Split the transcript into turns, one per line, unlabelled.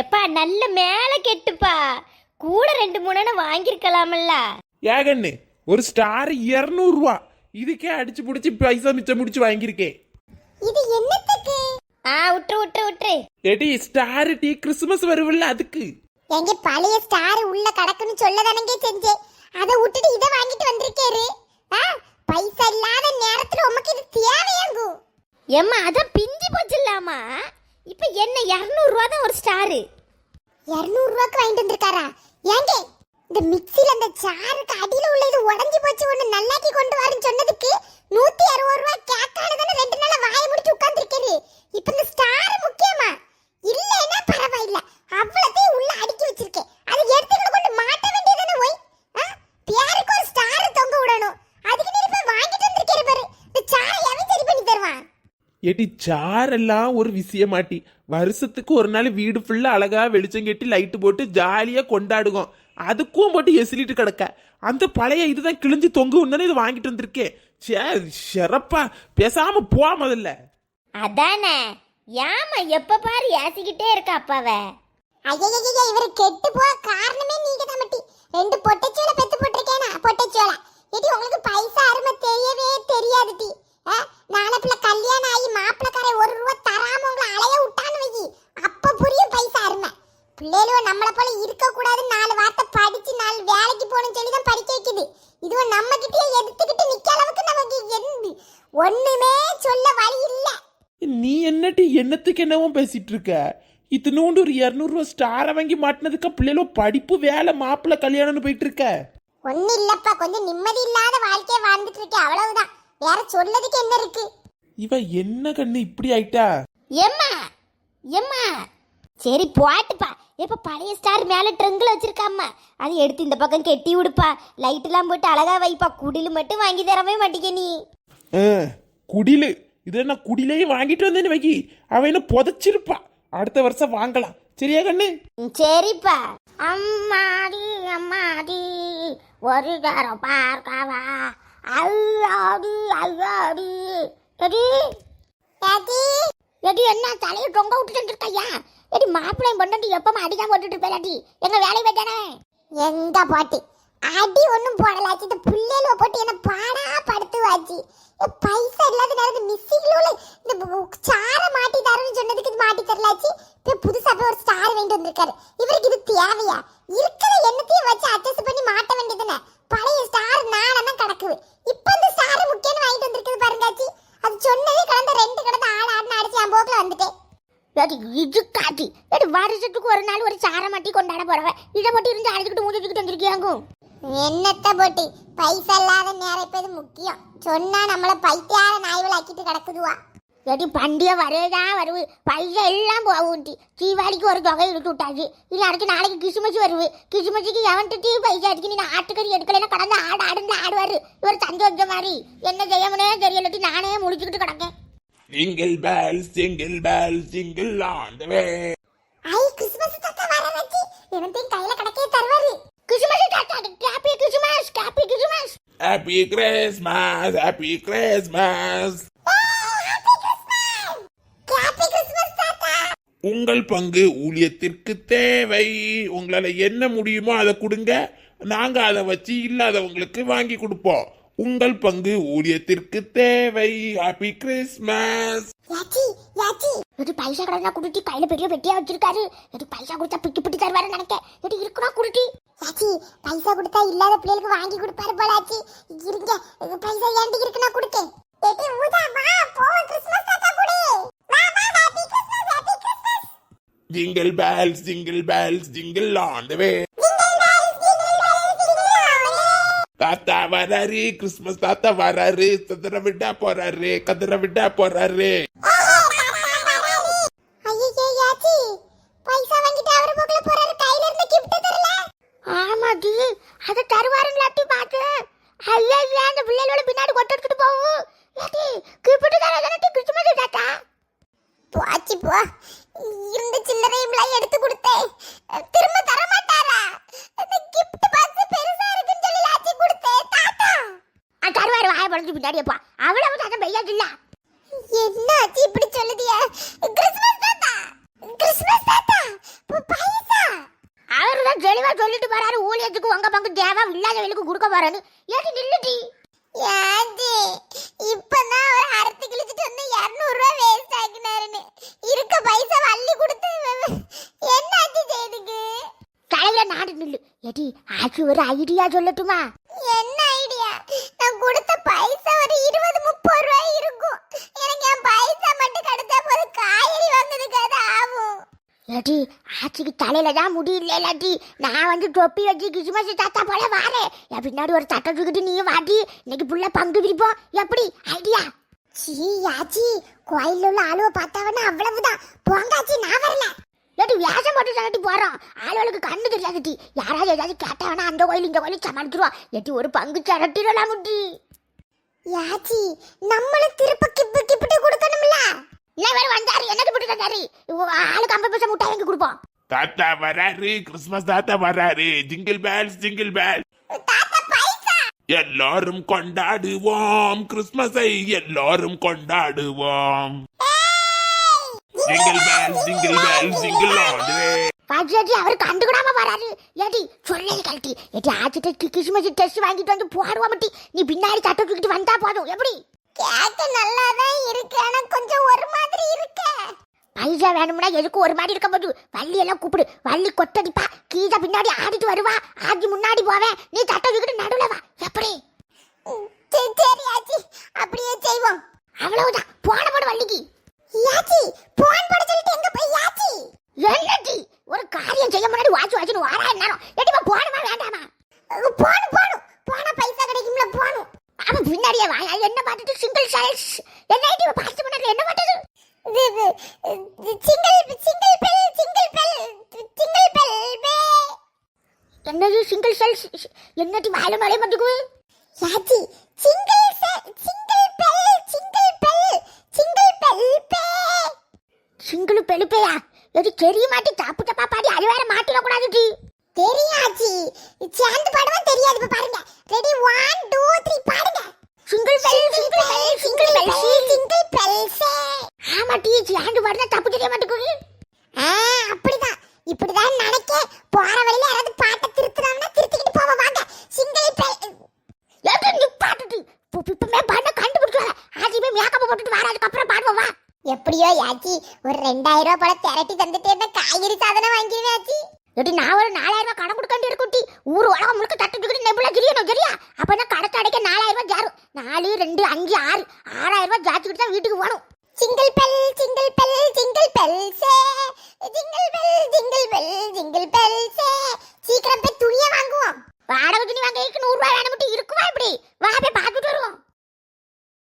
எப்பா நல்ல மேல கெட்டுப்பா. கூட ரெண்டு மூணு வாங்கியிருக்கலாமல்ல.
ஏகண்ணு ஒரு ஸ்டார் இரநூறுவா. இதுக்கே அடிச்சு பிடிச்சி பைசா மிச்சம் முடிச்சு வாங்கியிருக்கேன்.
இது என்னத்துக்கு?
ஆ விட்டுரு விட்டுரு விட்டுரு
ஏடி ஸ்டார் டீ கிறிஸ்துமஸ் வருவில்ல அதுக்கு.
எங்க பழைய ஸ்டார் உள்ள கிடக்குன்னு சொல்ல தானங்க செஞ்சேன். அதை விட்டுட்டு இதை வாங்கிட்டு வந்திருக்காரு. ஆ பைசா இல்லாத நேரத்துல உமக்கு இது தேவையாங்கும்
ஏம்மா அதான் பிஞ்சி போச்சில்லாமா இப்போ என்ன இரநூறுவா தான் ஒரு ஸ்டாரு?
இரநூறுவாக்கு வாங்கிட்டு வந்திருக்காரா? ஏண்டே இந்த மிக்சியில் அந்த சாருக்கு அடியில் உள்ள இது உடஞ்சி போச்சு ஒன்று நல்லாக்கி கொண்டு வரேன்னு சொன்னதுக்கு நூற்றி அறுபது ரூபாய் கேட்கானதானே ரெண்டு நாளாக வாயை முடிச்சு உட்கார்ந்துருக்காரு இப்போ இந்த ஸ்டார் முக்கியமா? இல்லைன்னா பரவாயில்ல. அவ்வளோ உள்ள அடுக்கி வச்சிருக்கேன் அதை எடுத்துக்கிட்டு கொண்டு மாட்ட வேண்டியதானே போய் பேருக்கு ஒரு ஸ்டார் தொங்க விடணும் அதுக்கு நீ இப்ப வாங்கிட்டு வந்திருக்கிற பாரு இந்த சாரை எவன் சரி பண்ணி தருவான்
எட்டி சாரெல்லாம் ஒரு விஷயமாட்டி வருஷத்துக்கு ஒரு நாள் வீடு ஃபுல்லாக அழகாக வெளிச்சம் கட்டி லைட்டு போட்டு ஜாலியாக கொண்டாடுவோம். அதுக்கும் போட்டு எசிலிட்டு கிடக்க. அந்த பழைய இதுதான் கிழிஞ்சு தொங்குன்னு இது வாங்கிட்டு வந்திருக்கேன் சே சிறப்பா. பேசாம போ முதல்ல.
அதானே. ஏமா எப்ப பாரு ஏசிக்கிட்டே இருக்கா அப்பாவ.
ஐயய்யய்ய இவரு கெட்டு போக காரணமே நீங்க தான் மட்டி. ரெண்டு பொட்டச்சோலை பெத்து போட்டிருக்கேனா? பொட்டச்சோலை இது உங்களுக்கு பைசா அருமை தெரியவே தெரியாது டி. நாளை பிள்ளை கல்யாணம் ஆகி மாப்பிள்ளக்காரை ஒரு ரூபா தராம உங்களை அலைய விட்டான்னு வை அப்ப புரியும் பைசா அருமை. பிள்ளைகளோ நம்மள போல இருக்க கூடாது நாலு வார்த்தை படிச்சு நாலு வேலைக்கு போகணும்னு சொல்லி தான் படிக்க வைக்குது. இதுவும் நம்ம கிட்டயே எடுத்துக்கிட்டு நிக்க அளவுக்கு நமக்கு எந்த. ஒண்ணுமே சொல்ல வழி இல்ல.
நீ என்னட்டி என்னத்துக்கு என்னவோ பேசிட்டு இருக்க? இத்தினூண்டு ஒரு இரநூறுவா ஸ்டாரை வாங்கி மாட்டினதுக்கு பிள்ளைகளோ படிப்பு வேலை மாப்பிள்ளை கல்யாணம்னு போயிட்டு இருக்க?
ஒண்ணு இல்லப்பா. கொஞ்சம் நிம்மதி இல்லாத வாழ்க்கைய வாழ்ந்துட்டு இருக்கேன். அவ்வளவுதான். வேற சொல்லதுக்கு என்ன இருக்கு?
இவ என்ன கண்ணு இப்படி ஆயிட்டா?
எம்மா எம்மா. சரி போட்டுப்பா. இப்ப பழைய ஸ்டார் மேல ட்ரங்கில் வச்சிருக்காம்மா. அதை எடுத்து இந்த பக்கம் கெட்டி விடுப்பா. லைட்டெல்லாம் போட்டு அழகா வைப்பா. குடில் மட்டும் வாங்கி தரவே மாட்டேங்க நீ.
குடிலு. இது என்ன குடிலையும் வாங்கிட்டு வந்தேன்னு வைக்கி. அவ என்ன புதைச்சிருப்பா. அடுத்த வருஷம் வாங்கலாம். சரியா கண்ணு?
சரிப்பா. அம்மாடி அம்மாடி. ஒரு தரம் பார்க்கவா. ஐயாடி ஐயாடி. எடி.
டாடி
எடி என்ன தலையை தொங்க விட்டுட்டு இருக்கையா எடி மாப்பிள்ளையும் பொண்டாட்டி எப்பமா அடிக்காம போட்டுட்டு போயிடாட்டி எங்க வேலையை வைத்தானே
எங்க பாட்டி? அடி ஒண்ணும் போடலாச்சு இந்த புள்ளையில போட்டு என்ன பாடா படுத்துவாச்சு பைசா இல்லாத நேரத்து மிஸ்ஸிங்ல இந்த சார மாட்டி தரேன்னு சொன்னதுக்கு இது மாட்டி தரலாச்சு இப்ப புதுசா போய் ஒரு ஸ்டார் வாங்கிட்டு வந்திருக்காரு. இவருக்கு இது தேவையா? இருக்கிற எண்ணத்தையும் வச்சு அட்ஜஸ்ட் பண்ணி மாட்ட வேண்டியதுதானே பழைய ஸ்டார் நாளெல்லாம் கிடக்குது இப்ப இந்த ஸ்டார் முக்கியம் வாங்கிட்டு வந்திருக்குது பாருங்காச்சி அது சொன்னதே கடந்த ரெண்டு கடந்த ஆள் ஆடுன்னு அடிச்சு என் போக்குல வந்துட்டேன்
எடி இது காட்டி எடி வருஷத்துக்கு ஒரு நாள் ஒரு சாரை மாட்டி கொண்டாட போறவ. இதை மட்டும் இருந்து அழைச்சிக்கிட்டு மூஞ்சிக்கிட்டு வந்திருக்கியாங்க
என்னத்த போட்டி? பைசா இல்லாத நேரம் இப்ப இது முக்கியம். சொன்னா நம்மள பைத்தியார நாய்கள் ஆக்கிட்டு கிடக்குதுவா.
எடி பண்டிகை வரேதான் வருது பைசா எல்லாம் போகும் தீபாவளிக்கு ஒரு தொகை இழுத்து விட்டாச்சு. இல்லை அடுத்து நாளைக்கு கிறிஸ்மஸ் வருது கிறிஸ்மஸுக்கு எவன்ட்டு டீ பைசா அடிச்சு நீ ஆட்டுக்கறி எடுக்கலைன்னா கடந்து ஆடு ஆடுன்னு ஆடுவாரு. இவர் வச்ச மாதிரி. என்ன செய்யமுனே தெரியலட்டி நானே முடிச்சுக்கிட்டு கிடக்கேன்.
Bells, jingle bells, jingle on the way.
ஐ கிறிஸ்மஸ் தாத்தா வர வச்சு இவன்தையும் கையில கிடைக்கே தருவாரு.
கிறிஸ்மஸ் தாத்தா happy Christmas happy Christmas
happy Christmas.
Happy Christmas
உங்கள் பங்கு ஊழியத்திற்கு தேவை. உங்களால என்ன முடியுமோ அதை கொடுங்க. நாங்க அதை வச்சு இல்லாதவங்களுக்கு வாங்கி கொடுப்போம். உங்கள் பங்கு ஊழியத்திற்கு தேவை. ஹாப்பி கிறிஸ்மஸ்
யாச்சி யாச்சி.
எது பைசா கடனா குடுட்டி கையில பெரிய பெட்டியா வச்சிருக்காரு? எது பைசா கொடுத்தா பிட்டி பிட்டி தருவாரு நினைக்க எது இருக்குனா குடுட்டி?
யாச்சி பைசா கொடுத்தா இல்லாத பிள்ளைகளுக்கு வாங்கி கொடுப்பாரு போல ஆச்சி. இருங்க இது பைசா ஏண்டி இருக்குன்னா கொடுக்க ஏடி ஊதா வா போ கிறிஸ்மஸ் தாத்தா கொடு. வா வா happy Christmas happy Christmas
jingle bells jingle bells jingle on the way தாத்தா வராரு கிறிஸ்மஸ் தாத்தா வராரு கதிர விட்டா போறாரு கதிர விட்டா போறாரு.
ஐயே யாச்சி பைசா வாங்கிட்டு அவரு போக்குல போறாரு கையில இருந்த கிஃப்ட் தரல?
ஆமாடி அதை தருவாருங்களாட்டி பார்த்து. ஐயா இல்ல அந்த பிள்ளைகளோட பின்னாடி கொட்ட எடுத்துட்டு போகும் ஏடி கிப்பிட்டு தரதானே கிறிஸ்மஸ் தாத்தா?
போச்சு போ. இருந்த எடுத்து கொடுத்தேன். திரும்ப தர மாட்டாரா அந்த கிஃப்ட் பாக்ஸ் பெருசா இருக்குன்னு சொல்லி லாச்சி கொடுத்தேன் தாத்தா
ஆ தருவாரு வாய படுத்து பின்னாடி அப்பா அவ்வளவு தாத்தா பெய்யாது இல்ல
என்ன ஆச்சு இப்படி சொல்லுதியா? கிறிஸ்மஸ் தாத்தா? கிறிஸ்மஸ் தாத்தா?
சொல்லிட்டு போறாரு. ஊழியத்துக்கு உங்க பங்கு தேவா இல்லாதவங்களுக்கு கொடுக்க போறான்னு ஏடி நில்லுடி.
ஏண்டி? இப்பதான் ஒரு அறுத்து கிழிச்சிட்டு வந்து இருநூறு ரூபாய் வேஸ்ட் ஆக்கினாருன்னு. இருக்க பைசா அள்ளி கொடுத்து என்னாச்சு செய்துக்கு?
தலையில நாடு நில்லு. ஏடி ஆச்சு ஒரு ஐடியா சொல்லட்டுமா? இல்லாட்டி ஆச்சிக்கு தலையில தான் முடி இல்லாட்டி நான் வந்து தொப்பி வச்சு கிறிஸ்மஸ் தாத்தா போல வாரேன் என் பின்னாடி ஒரு தட்டை தூக்கிட்டு நீயும் வாட்டி இன்னைக்கு புள்ள பங்கு பிரிப்போம் எப்படி? ஐடியா?
சீ ஆச்சி கோயிலில் உள்ள ஆளுவை பார்த்தாவன்னா அவ்வளவுதான். போங்காச்சி நான் வரல.
இல்லாட்டி வேஷம் போட்டு சகட்டி போறோம். ஆளுகளுக்கு கண்ணு தெரியாதுட்டி யாராவது ஏதாவது கேட்டாவனா அந்த கோயில் இந்த கோயில் சமாளிச்சிருவோம் எட்டி ஒரு பங்கு சரட்டிடலாம் முட்டி.
யாச்சி நம்மளும் திருப்ப கிப்பு கிப்பிட்டு கொடுக்கணும்ல?
இல்லை வேறு வந்தாரு. என்னது போட்டு தந்தாரு? ஆளுக்கு ஐம்பது பைசா முட்டாய் வாங்கி கொடுப்போம்
தாத்தா வராரு. கிறிஸ்மஸ் தாத்தா வராரு. ஜிங்கிள் பேல்ஸ் ஜிங்கிள் பேல் எல்லாரும் கொண்டாடுவோம். கிறிஸ்மஸை எல்லாரும் கொண்டாடுவோம். Jingle bell jingle bell jingle ஆடுவே.
பாஜி அவர் கண்டுக்கூடாம வராரு. ஏடி சொல்லி கழட்டி. ஏடி ஆச்சிட்டு கிறிஸ்மஸ் டெஸ்ட் வாங்கிட்டு வந்து போடுவா மட்டி நீ பின்னாடி தட்டை தூக்கிட்டு வந்தா போதும். எப்படி?
கேட்க நல்லாதான் இருக்கு. ஆனா கொஞ்சம் ஒரு மாதிரி இருக்க.
பைசா வேணும்னா எதுக்கு ஒரு மாதிரி இருக்க போது. வள்ளி எல்லாம் கூப்பிடு. வள்ளி கொட்டடிப்பா கீதா பின்னாடி ஆடிட்டு வருவா. ஆடி முன்னாடி போவேன். நீ தட்டை நடுவுல வா. எப்படி
சரி சரி யாச்சி அப்படியே செய்வோம்
அவ்வளவுதான் போன போடு வள்ளிக்கு
யாச்சி போன் போட சொல்லிட்டு எங்க போய் யாச்சி
என்னடி ஒரு காரியம் செய்ய முன்னாடி வாச்சு வாச்சுன்னு வாரா நேரம் எட்டிமா போனமா வேண்டாமா
போணும் போணும் போனா பைசா கிடைக்கும்ல போணும்
அவன் பின்னாடியே வாயா என்ன பார்த்துட்டு சிங்கிள் சைல்ஸ் என்ன ஐடி பார்த்து என்ன பார்த்தது
single single bell single bell single bell பே
என்னது சிங்கிள் செல்ஸ் என்னடி வாயில மலை மட்டுக்கு
யாச்சி single single bell single bell single bell பே
சிங்கிள் பெழுப்பையா எது தெரிய மாட்டி தப்பு தப்பா பாடி அது வேற மாட்டிட கூடாது
தெரியாச்சி சேர்ந்து பாடுவா தெரியாது இப்ப பாருங்க ரெடி ஒன் டூ த்ரீ பாடுங்க
single bell single bell single bell
single bell சே
ஆமா டீ சேர்ந்து பாடுனா தப்பு தெரிய மாட்டுக்கு
ஆ அப்படிதான். இப்படிதான் நினைக்க. போற வழியில யாராவது பாட்டை திருத்துறாங்கன்னா திருத்திக்கிட்டு போவோம் வாங்க. சிங்கிள்
பாட்டுட்டு? இப்பமே பாட கண்டுபிடிச்சால ஆஜிமே மேக்கப் போட்டுட்டு வர அதுக்கப்புறம் பாடுவோம் வா.
எப்படியோ யாச்சி ஒரு ரெண்டாயிரம் ரூபாய் போல திரட்டி தந்துட்டு காய்கறி சாதனம் வாங்கிடுவேன் ஆச்சி
எடி நான் ஒரு நாலாயிரம் ரூபாய் கடன் கொடுக்க வேண்டி இருக்கும் டீ ஊர் உலகம் முழுக்க தட்டு தூக்கிட்டு நெம்புல கிரியணும் சரியா? அப்ப நான் கடத்தை அடைக்க நாலாயிரம் ரூபாய் ஜாரும் நாலு ரெண்டு அஞ்சு ஆறு. ஆறாயிரம் ரூபாய் ஜாச்சுக்கிட்டு தான் வீட்டுக்கு போகணும்.
Single bell single bell single bell சே. Jingle bell jingle bell jingle bell சே. சீக்கிரம் போய் துணியை வாங்குவோம்.
வாடகை துணி வாங்க நூறு ரூபாய் வேணும் மட்டும் இருக்குமா இப்படி? வா போய் பார்த்துட்டு வருவோம்.